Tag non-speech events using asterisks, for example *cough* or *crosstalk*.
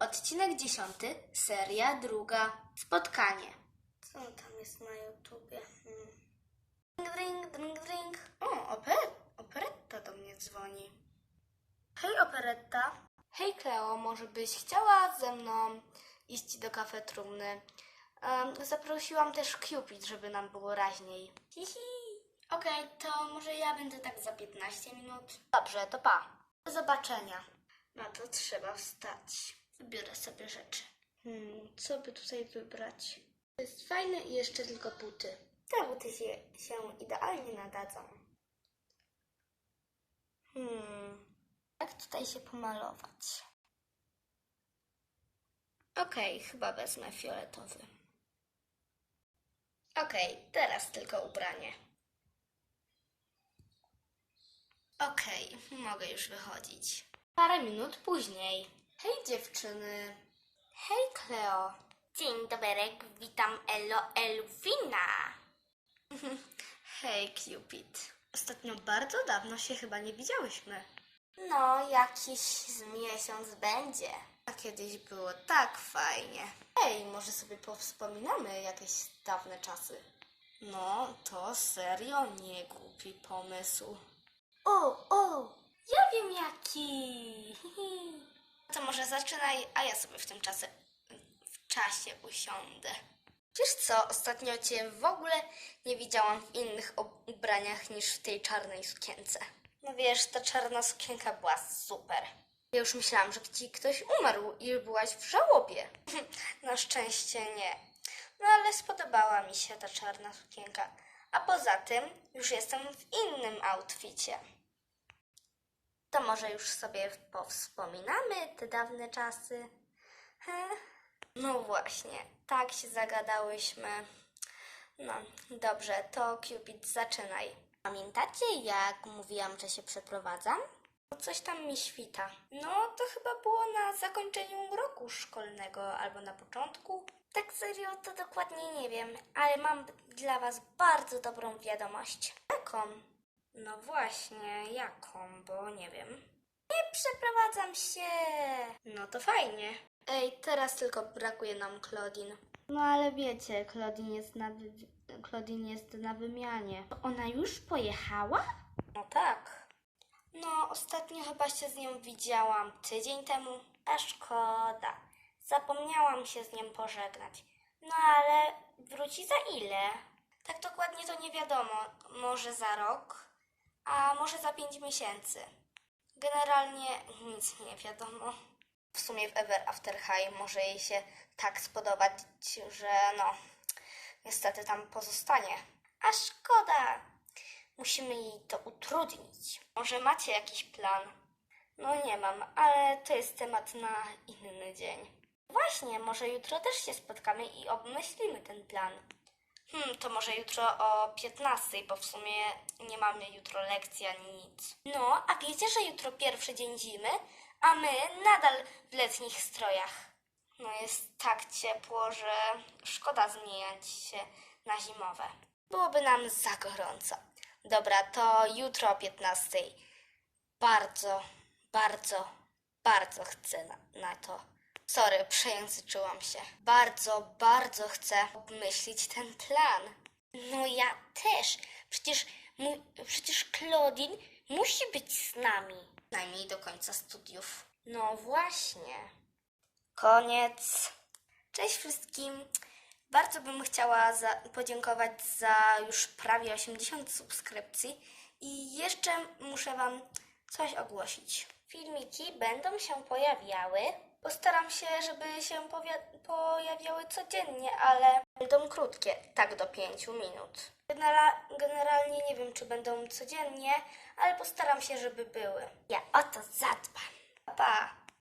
Odcinek dziesiąty, seria druga, spotkanie. Co tam jest na YouTubie? Hmm. Drink, drink, drink, drink. O, oper operetta do mnie dzwoni. Hej, operetta. Hej, Kleo, może byś chciała ze mną iść do kafe trumny? Em, zaprosiłam też Cupid, żeby nam było raźniej. Hihi. Okej, to może ja będę tak za 15 minut. Dobrze, to pa. Do zobaczenia. No to trzeba wstać. Wybiorę sobie rzeczy. Hmm, co by tutaj wybrać? To jest fajne i jeszcze tylko buty. Te buty się, się idealnie nadadzą. Hmm, jak tutaj się pomalować? Okej, chyba wezmę fioletowy. Okej, teraz tylko ubranie. Okej, mogę już wychodzić. Parę minut później. Hej dziewczyny. Hej Kleo. Dzień dobry, witam Elo Elfina. *laughs* Hej Cupid. Ostatnio bardzo dawno się chyba nie widziałyśmy. No, jakiś z miesiąc będzie. A kiedyś było tak fajnie. Ej, może sobie powspominamy jakieś dawne czasy. No, to serio nie głupi pomysł. O, o, ja wiem jaki. *laughs* To może zaczynaj, a ja sobie w tym czasie, w czasie usiądę. Wiesz co, ostatnio cię w ogóle nie widziałam w innych ubraniach niż w tej czarnej sukience. No wiesz, ta czarna sukienka była super. Ja już myślałam, że ci ktoś umarł i byłaś w żałobie. *laughs* Na szczęście nie. No ale spodobała mi się ta czarna sukienka. A poza tym już jestem w innym outficie. To może już sobie powspominamy te dawne czasy. He? No właśnie, tak się zagadałyśmy. No, dobrze, to Cupid, zaczynaj. Pamiętacie, jak mówiłam, że się przeprowadzam? Coś tam mi świta. No, to chyba było na zakończeniu roku szkolnego albo na początku. Tak serio, to dokładnie nie wiem, ale mam dla Was bardzo dobrą wiadomość. Jaką? No właśnie, jaką, bo nie wiem. Nie przeprowadzam się. No to fajnie. Ej, teraz tylko brakuje nam Claudine. No ale wiecie, Claudine jest na, wy... Claudine jest na wymianie. Ona już pojechała? No tak. No, ostatnio chyba się z nią widziałam tydzień temu. A szkoda. Zapomniałam się z nią pożegnać. No ale wróci za ile? Tak dokładnie to nie wiadomo. Może za rok, a może za pięć miesięcy. Generalnie nic nie wiadomo. W sumie w Ever After High może jej się tak spodobać, że no, niestety tam pozostanie. A szkoda. Musimy jej to utrudnić. Może macie jakiś plan? No nie mam, ale to jest temat na inny dzień. Właśnie, może jutro też się spotkamy i obmyślimy ten plan. Hmm, to może jutro o 15, bo w sumie nie mamy jutro lekcji ani nic. No, a wiecie, że jutro pierwszy dzień zimy, a my nadal w letnich strojach. No jest tak ciepło, że szkoda zmieniać się na zimowe. Byłoby nam za gorąco. Dobra, to jutro o 15. Bardzo, bardzo, bardzo chcę na, na to. Sorry, przejęzyczyłam się. Bardzo, bardzo chcę obmyślić ten plan. No ja też. Przecież, mu, przecież Claudine musi być z nami. Najmniej do końca studiów. No właśnie. Koniec. Cześć wszystkim. Bardzo bym chciała za, podziękować za już prawie 80 subskrypcji i jeszcze muszę Wam coś ogłosić. Filmiki będą się pojawiały. Postaram się, żeby się pojawiały codziennie, ale będą krótkie, tak do 5 minut. Genera- generalnie nie wiem, czy będą codziennie, ale postaram się, żeby były. Ja o to zadbam. Pa!